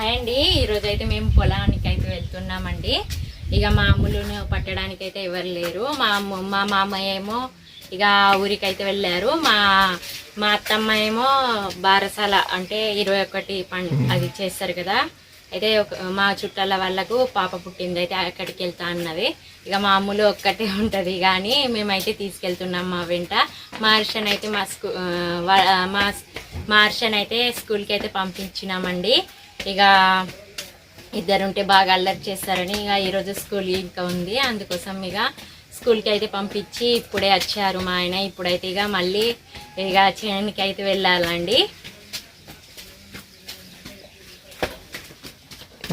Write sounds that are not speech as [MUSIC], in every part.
Hi అండి. ఈరోజు అయితే మేము పొలానికి అయితే వెళ్తున్నామండి. ఇక మా అమ్ములను పట్టడానికి అయితే ఎవరు లేరు. మా అమ్మ మా మామయ్య ఏమో ఇక ఊరికి అయితే వెళ్ళారు. మా మా అత్తమ్మ ఏమో బారసాల అంటే ఇరవై ఒకటి పం అది చేస్తారు కదా. అయితే మా చుట్టాల వాళ్ళకు పాప పుట్టింది అయితే అక్కడికి వెళ్తా అన్నది. ఇక మా అమ్ములు ఒక్కటే ఉంటుంది. కానీ మేమైతే తీసుకెళ్తున్నాం మా వెంట. మా హర్షన్ అయితే మా స్కూ వా- మా మా హర్షన్ అయితే స్కూల్కి అయితే పంపించినామండి. ఇక ఇద్దరు ఉంటే బాగా అల్లరి చేస్తారని ఇక ఈరోజు స్కూల్ ఇంకా ఉంది. అందుకోసం ఇక స్కూల్కి అయితే పంపించి ఇప్పుడే వచ్చారు మా ఆయన. ఇప్పుడైతే ఇక మళ్ళీ ఇక చేనికి అయితే వెళ్ళాలండి.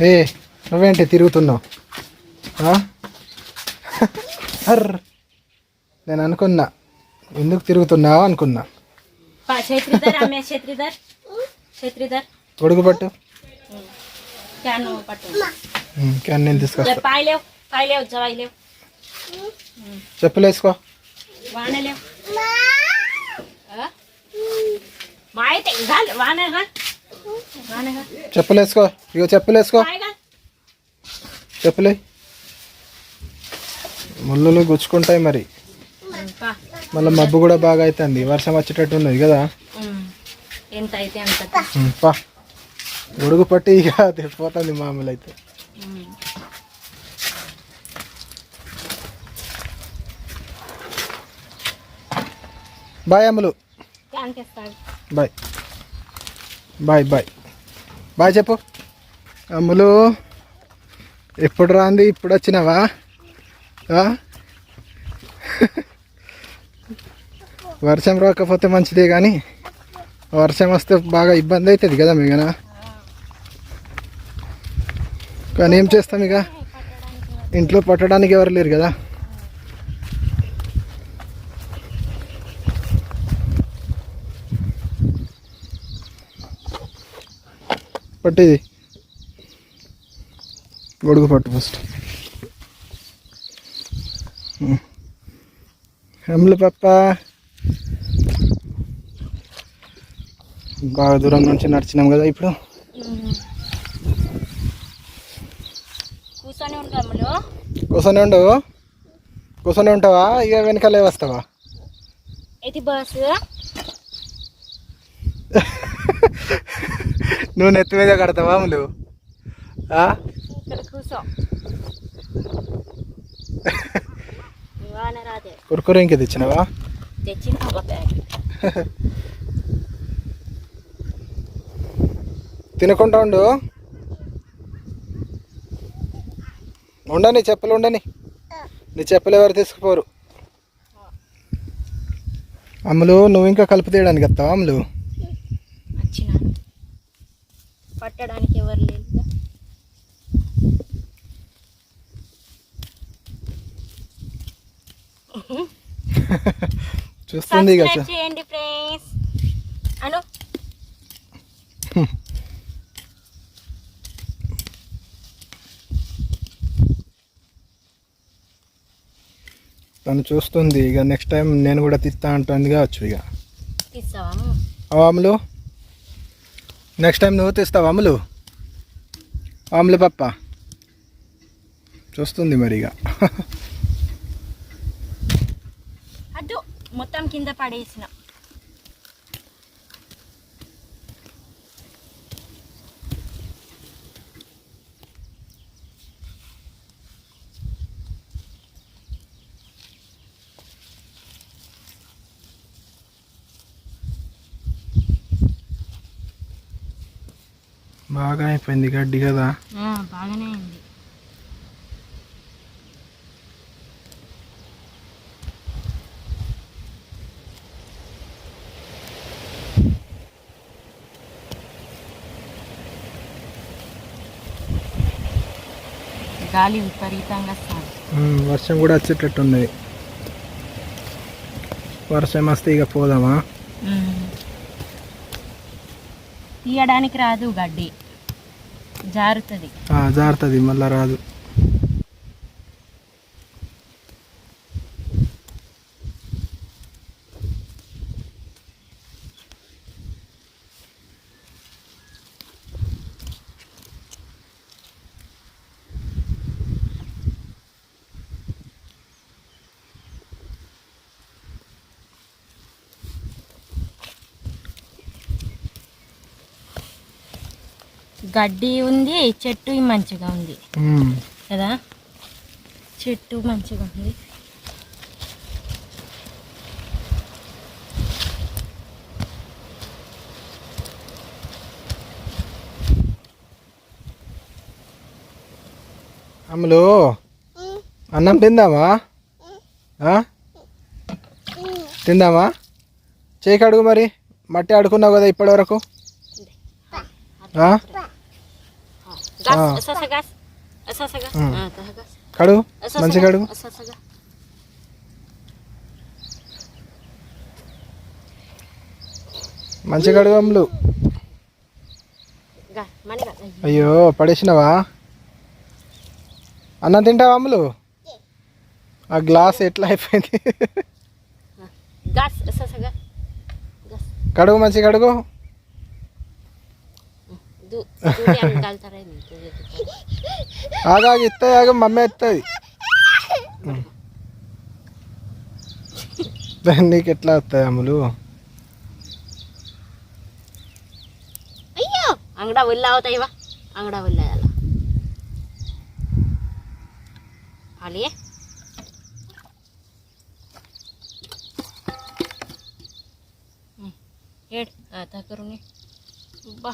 ఏ నువ్వేంటి తిరుగుతున్నావు? నేను అనుకున్నా. ఎందుకు తిరుగుతున్నావు అనుకున్నా. ఛత్రిధర్ అమ్మే ఛత్రిధర్. ఛత్రిధర్. గొడుగు పట్టు. క్యాన్ పట్టు. క్యాన్ నేను తీసుకొస్తా. పాయలేవు పాయలేవు జవాయిలేవు చెప్పులు వేసుకో. వానలేవు మా అయితే గాలి వానగా చెప్పులు వేసుకో. ఇగో చెప్పులు వేసుకో. పాయగా చెప్పులే ముళ్ళులు గుచ్చుకుంటాయి మరి. మళ్ళీ మబ్బు కూడా బాగా అవుతుంది వర్షం వచ్చేటట్టు ఉన్నది కదా. ఎంత అయితే అంత. గొడుగు పట్టి ఇక తెచ్చిపోతుంది మామూలు అయితే. Bye Ammulu bye. Bye bye. Bye చెప్పు. అమ్ములు ఎప్పుడు రాంది? ఇప్పుడు వచ్చినావా? వర్షం రాకపోతే మంచిదే కానీ వర్షం వస్తే బాగా ఇబ్బంది అవుతుంది కదా మీకనా కానీ ఏం చేస్తాం ఇక? ఇంట్లో పట్టడానికి ఎవరు లేరు కదా? పట్టేది. గొడుగు పట్టు ఫస్ట్ అమ్ములు పప్ప బాగా దూరం నుంచి నడిచినాం కదా ఇప్పుడు కూర్చొని ఉంటాములో కూర్చొని ఉండు. కూర్చొని ఉంటావా? ఇక వెనకాలే వస్తావా? నువ్వు నెత్తి మీద కడతావా రాదే. కుర్కురు ఇంక తెచ్చినావా? తినకుండా ఉండు. ఉండని చెప్పులు ఉండని. నీ చెప్పులు ఎవరు తీసుకుపోరు? అమ్ములు నువ్వు ఇంకా కలుపు తీయడానికి వస్తావా అమ్ములు పట్టడానికి ఎవరు లేదు చూస్తుంది చేయండి ఫ్రెండ్స్ అను. తను చూస్తుంది. ఇక నెక్స్ట్ టైం నేను కూడా తిత్తా అంటుంది కావచ్చు ఇక. అమ్ములు నెక్స్ట్ టైం నువ్వు తెస్తావా అమ్ములు అమ్ములు పప్ప. చూస్తుంది మరి ఇక. మొత్తం కింద పడేసిన. బాగా అయిపోయింది గడ్డి కదా? బాగానే అయింది. గాలి విపరీతంగా వర్షం కూడా వచ్చేటట్టు ఉన్నది వర్షం వస్తే ఇక పోదామా? తీయడానికి రాదు గడ్డి. జారుతుంది. ఆ, జారుతుంది మళ్ళా రాదు. గడ్డి ఉంది చెట్టు మంచిగా ఉంది. కదా? చెట్టు మంచిగా ఉంది. అమ్ములు అన్నం తిందామా? తిందామా? చేయి కడుగు మరి. మట్టి ఆడుకున్నావు కదా ఇప్పటి వరకు. కడు మంచి కడు మంచి కడు అమ్ములు అయ్యో పడేసినావా? అన్న తింటావా అమ్ములు ఆ గ్లాస్ ఎట్లా అయిపోయింది? కడుగు మంచి కడుగు. ఆగాగి ఇస్తాయి ఆగ మమ్మీ ఇస్తుంది నీకు ఎట్లా వస్తాయి అమ్ములు అయ్యో అంగడా ఒళ్ళు అవుతాయివా అంగడా ఒళ్ళు అలా అలియే ఏడు ఆ బా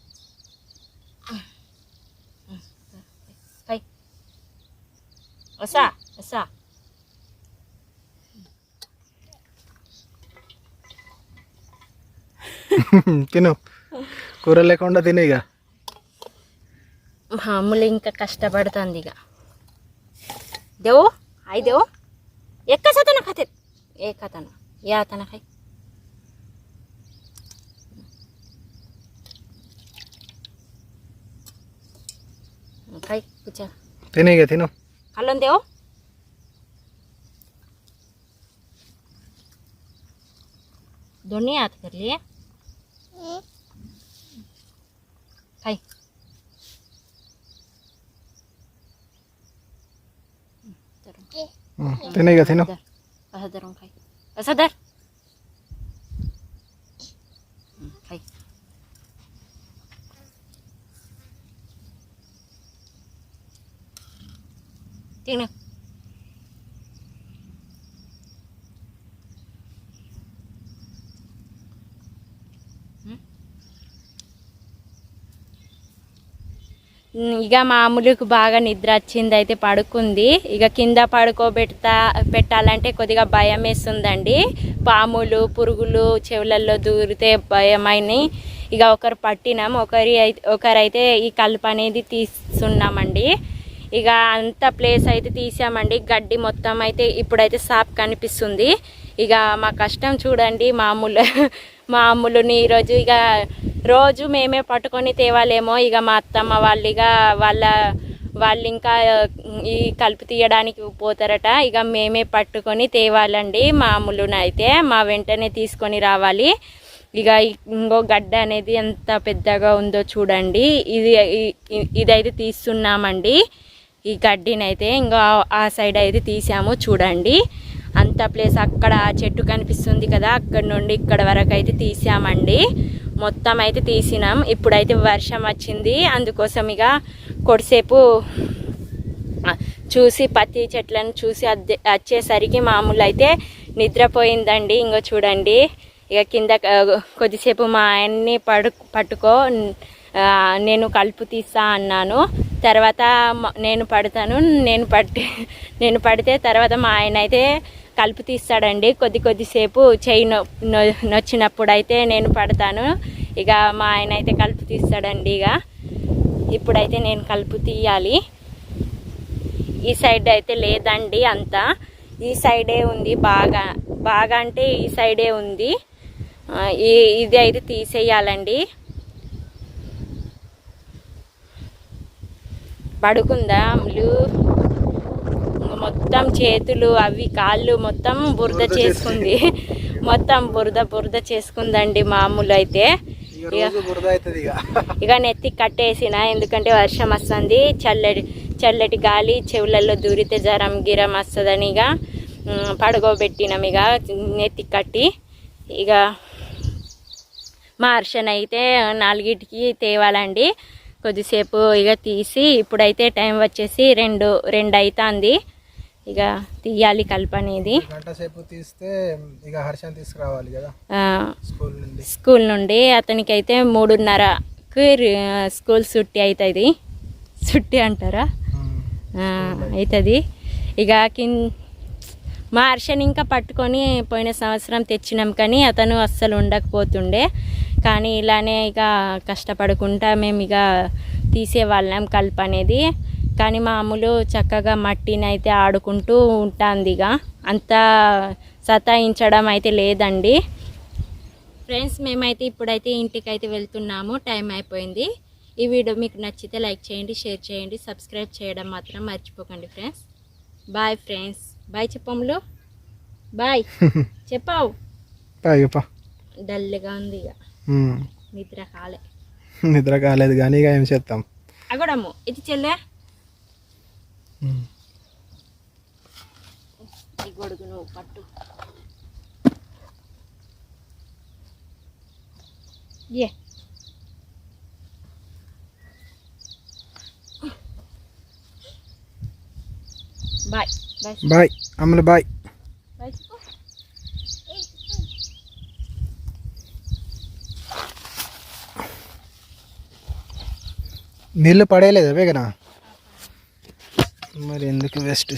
వస్తా వస్తా. తిను. కూర లేకుండా తినేగా మా అమ్ములు ఇంకా కష్టపడుతుంది ఇక. దేవో అయి దేవో. ఎక్క సతన కథ? ఏ కథన ఏ అతనకై కై కూర్చో. తినేగా తిను. 갈런데요? दोनों हाथ कर लिए खाई ते नहीं थे ना असदर असदर tiếng nào? Hmm? ఇక మామూలుకు బాగా నిద్ర వచ్చింది అయితే పడుకుంది. ఇక కింద పడుకోబెడతా పెట్టాలంటే కొద్దిగా భయం వేస్తుందండి. పాములు పురుగులు చెవులల్లో దూరితే భయమని. ఇక ఒకరు పట్టినాం ఒకరి ఒకరైతే ఈ కలుపు అనేది తీస్తున్నామండి. ఇక అంత ప్లేస్ అయితే తీసామండి. గడ్డి మొత్తం అయితే ఇప్పుడైతే సాప్ కనిపిస్తుంది. ఇక మా కష్టం చూడండి మామూలు [LAUGHS] మామూలుని ఈరోజు ఇక రోజు మేమే పట్టుకొని తేవాలేమో. ఇక మా అత్తమ్మ వాళ్ళు ఇక వాళ్ళ వాళ్ళు ఇంకా ఈ కలుపు తీయడానికి పోతారట. ఇక మేమే పట్టుకొని తేవాలండి మామూలునైతే మా వెంటనే తీసుకొని రావాలి. ఇక ఇంకో గడ్డ అనేది ఎంత పెద్దగా ఉందో చూడండి. ఇది ఇదైతే తీస్తున్నామండి. ఈ గడ్డిని అయితే ఇంకా ఆ సైడ్ అయితే తీసాము చూడండి. అంత ప్లేస్ అక్కడ చెట్టు కనిపిస్తుంది కదా అక్కడ నుండి ఇక్కడ వరకు అయితే తీసామండి. మొత్తం అయితే తీసినాం. ఇప్పుడైతే వర్షం వచ్చింది. అందుకోసం ఇక కొద్దిసేపు చూసి పత్తి చెట్లను చూసి అద్దె వచ్చేసరికి మామూలు అయితే నిద్రపోయిందండి. ఇంకో చూడండి. ఇక కింద కొద్దిసేపు మా ఆయన్ని పడు పట్టుకో నేను కలుపు తీస్తా అన్నాను. తర్వాత నేను పడతాను నేను పట్టి నేను పడితే తర్వాత మా ఆయన అయితే కలుపు తీస్తాడండి. కొద్ది కొద్దిసేపు చేయి నొ నొ- నొచ్చినప్పుడు అయితే నేను పడతాను. ఇక మా ఆయన అయితే కలుపు తీస్తాడండి ఇక. ఇప్పుడైతే నేను కలుపు తీయాలి. ఈ సైడ్ అయితే లేదండి అంతా. ఈ సైడే ఉంది బాగా బాగా అంటే ఈ సైడే ఉంది. ఈ ఇది అయితే తీసేయాలండి. పడుకుందా? మొత్తం చేతులు అవి కాళ్ళు మొత్తం బురద చేసుకుంది. మొత్తం బురద బురద చేసుకుందండి మామూలు అయితే. ఇక నెత్తి కట్టేసిన ఎందుకంటే వర్షం వస్తుంది. చల్లటి చల్లటి గాలి చెవులలో దూరితే జ్వరం గిరం వస్తుందని ఇక పడుకోబెట్టినాం ఇక నెత్తి కట్టి. ఇక మా హర్షణ అయితే నాలుగిటికి తేవాలండి. కొద్దిసేపు ఇక తీసి ఇప్పుడైతే టైం వచ్చేసి రెండు రెండు అవుతుంది ఇక తీయాలి కలుపు అనేది. గంట సేపు తీస్తే ఇక హర్షం తీసుకురావాలి కదా. ఆ, స్కూల్ నుండి. స్కూల్ నుండి అతనికి అయితే మూడున్నరకు స్కూల్ సుట్టి అవుతుంది సుట్టి అంటారా. అవుతుంది ఇక కిన్ మా హర్షని ఇంకా పట్టుకొని పోయిన సంవత్సరం తెచ్చినాం కానీ అతను అస్సలు ఉండకపోతుండే. కానీ ఇలానే ఇక కష్టపడుకుంటా మేము ఇక తీసేవాళ్ళం కలుపు అనేది. కానీ మామూలు చక్కగా మట్టిని అయితే ఆడుకుంటూ ఉంటుంది ఇక. అంత సతాయించడం అయితే లేదండి. ఫ్రెండ్స్ మేమైతే ఇప్పుడైతే ఇంటికి అయితే వెళ్తున్నాము. టైం అయిపోయింది. ఈ వీడియో మీకు నచ్చితే లైక్ చేయండి షేర్ చేయండి సబ్స్క్రైబ్ చేయడం మాత్రం మర్చిపోకండి ఫ్రెండ్స్. Bye friends. బాయ్ చెప్పములు బాయ్. [LAUGHS] చెప్పావు. డల్గా ఉంది ఇక. నిద్ర కాలే. నిద్ర కాలేదు కానీ ఇక ఏం చేస్తాం? అగడము ఇది చెల్లె. గొడుగు నువ్వు పట్టు. ఏ. Bye bye. Bye bye. నీళ్ళు పడేయలేదు వేగనా? మరి ఎందుకు వేస్ట్